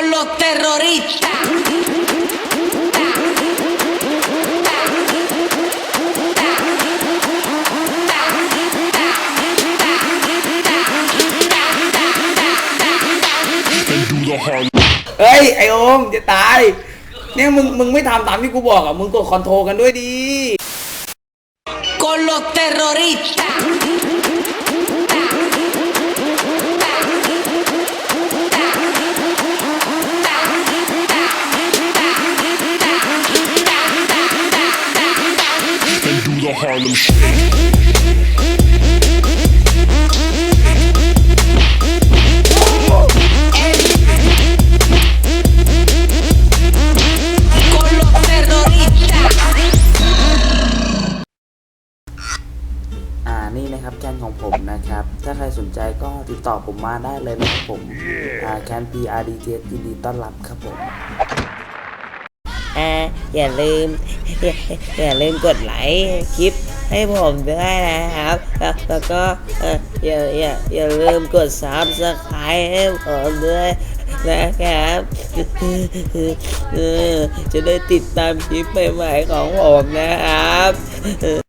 los terroristas. and do the Harlem. เฮ้ยไอโอมจะตายเนี่ยมึงมึงไม่ทำตามที่กูบอกอะมึงกดคอนโทรลกันด้วยดี Con los terroristas. The Harlem Shake. Con los terroristas. อ่านี่นะครับแคนของผมนะครับ ถ้าใครสนใจก็ติดต่อผมมาได้เลยนะครับผมอ่าแคน PRDJ ยินดีต้อนรับครับผม อ่าอย่าลืมอย่าอย่าลืมกดไลค์คลิปให้ผมด้วยนะครับ แล้วก็อย่าอย่าอย่าลืมกดซับสไครต์ให้ผมด้วยนะครับ จะได้ติดตามคลิปใหม่ๆของผมนะครับ